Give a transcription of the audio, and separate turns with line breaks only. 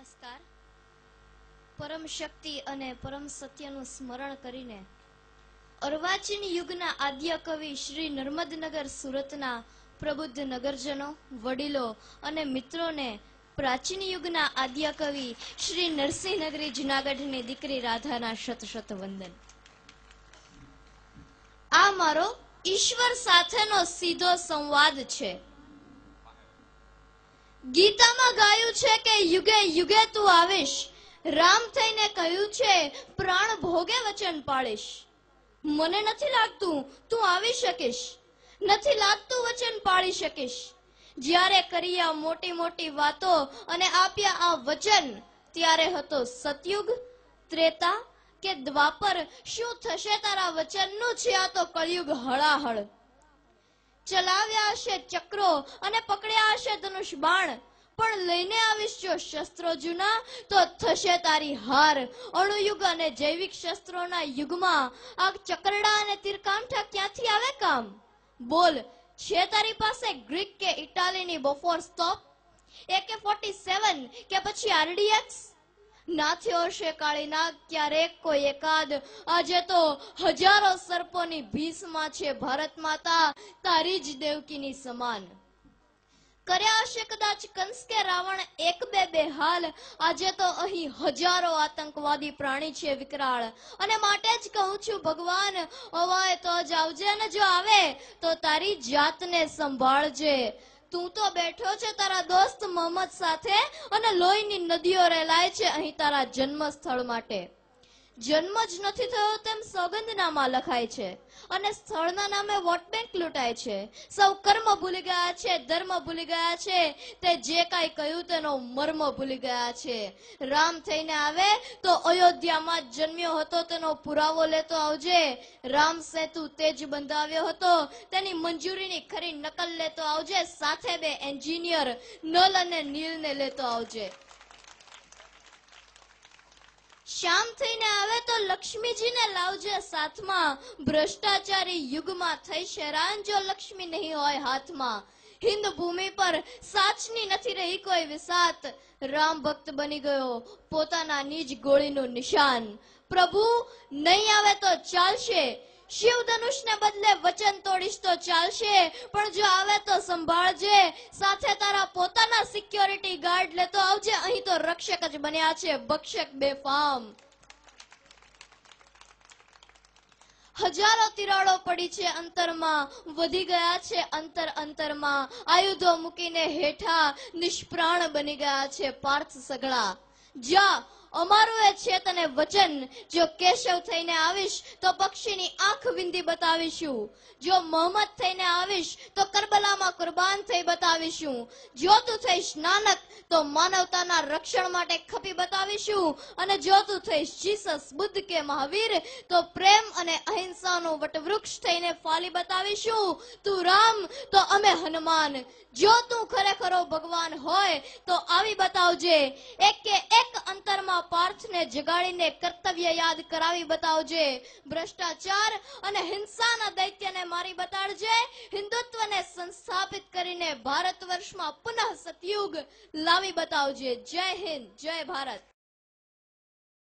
નમસ્કાર. પરમ શક્તિ અને પરમ સત્યનું સ્મરણ કરીને અર્વાચીન યુગના આદ્ય કવિ શ્રી નર્મદનગર સુરતના પ્રબુદ્ધ નગરજનો, વડીલો અને મિત્રોને પ્રાચીન યુગના આદ્ય કવિ શ્રી નરસિંહનગરી જુનાગઢની દીકરી રાધાના શત શત વંદન. આ મારો ઈશ્વર સાથેનો સીધો સંવાદ છે. ગીતામાં ગાયું છે કે યુગે યુગે તું આવીશ. રામ થઈને કહ્યું છે, પ્રાણ ભોગે વચન પાળીશ. મને નથી લાગતું તું આવી શકીશ. નથી લાગતું વચન પાળી શકીશ. જ્યારે કરી આ મોટી મોટી વાતો અને આપ્યા આ વચન, ત્યારે હતો સતયુગ, ત્રેતા કે દ્વાપર. શું થશે તારા વચનનું? છે આ તો કળિયુગ હળાહળ. ચલાવ્યા હશે ચક્રો અને પકડ્યા હશે ધનુષ બાણ પણ લઈને આવીશ જો શસ્ત્રો જૂના, તો થશે તારી હાર. અણુયુગ અને જૈવિક શસ્ત્રોના યુગમાં આ ચકરડા અને તીરકામઠા ક્યાંથી આવે કામ? બોલ, છે તારી પાસે ગ્રીક કે ઇટાલીની બોફોર સ્ટોપ? એકે ફોર્ટી સેવન કે પછી આરડીએક્સ નાથી થયો હશે કાળી નાગ ક્યારેક કોઈ એકાદ? આજે તો હજારો સર્પોની ભીસમાં છે ભારત માતા, તારી જ દેવકીની સમાન. કર્યા હશે કદાચ કંસ કે રાવણ એક બે બે હાલ. આજે તો અહીં હજારો આતંકવાદી પ્રાણી છે વિકરાળ. અને માટે જ કહું છું, ભગવાન, અવાય તો જ આવજે અને જો આવે, તો તારી જાતને સંભાળજે. તું તો બેઠો છે તારા દોસ્ત મોહમ્મદ સાથે અને લોહીની નદીઓ રેલાય છે અહીં તારા જન્મ સ્થળ માટે. જન્મ જ નથી થયો તેમ સોગંદનામા લખાય છે. અને સ્થળના નામે વોટ બેંક લૂંટાય છે. સૌ કર્મ ભૂલી ગયા છે, ધર્મ ભૂલી ગયા છે. તે જે કાંઈ કહ્યું તેનો મર્મ ભૂલી ગયા છે. રામ થઈને આવે તો અયોધ્યામાં જન્મ્યો હતો, તેનો પુરાવો લેતો આવજે. રામ સેતુ તે જ બંધાવ્યો હતો, તેની મંજૂરીની ખરી નકલ લેતો આવજે. સાથે બે એન્જિનિયર નલ અને નીલને લેતો આવજે. શ્યામ થઈને આવે તો લક્ષ્મીજીને લાવજે સાથમાં. ભ્રષ્ટાચારી યુગમાં થઈ હેરાન જો લક્ષ્મી નહીં હોય હાથમાં. હિન્દ ભૂમિ પર સાચની નથી રહી કોઈ વિસાત. રામ ભક્ત બની ગયો, પોતાના નિજ ગોળીનું નિશાન. પ્રભુ, નહીં આવે તો ચાલશે. શિવ ધનુષને બદલે વચન તોડીશ તો ચાલશે, પણ જો આવે તો સંભાળજે. સાથે તારા પોતાના સિક્યોરિટી ગાર્ડ લેતો આવજે. અહીં તો રક્ષક જ બન્યા છે. ભક્ષક બેફામ. હજારો તિરાડો પડી છે અંતરમાં. વધી ગયા છે અંતર અંતરમાં. આયુધો મૂકીને હેઠા નિષ્પ્રાણ બની ગયા છે પાર્થ સગળા. જા અમારું એ છે તને વચન, જો કેશવ થઈને આવીશ, તો પક્ષીની આંખ વિંધી બતાવીશું. જો મોહમ્મદ થઈને આવીશ, તો કરબલામાં કુરબાન થઈ બતાવીશું. જો તું થઈશ નાનક, તો માનવતાના રક્ષણ માટે ખપી બતાવીશું. અને જો તું થઈશ જીસસ, બુદ્ધ કે મહાવીર, તો પ્રેમ અને અહિંસાનું વટવૃક્ષ થઈને ફાલી બતાવીશું. તું રામ, તો અમે હનુમાન. જો તું ખરેખરો ભગવાન હોય, તો આવી બતાવજે. એક કે એક અંતરમાં પાર્થને જગાડીને કર્તવ્ય યાદ કરાવી બતાવજે. ભ્રષ્ટાચાર અને હિંસાના દૈત્યને મારી બતાડજે. હિન્દુત્વને સંસ્થાપિત કરીને ભારત વર્ષમાં પુનઃ સતયુગ લાવી બતાવજે. જય હિન્દ, જય ભારત.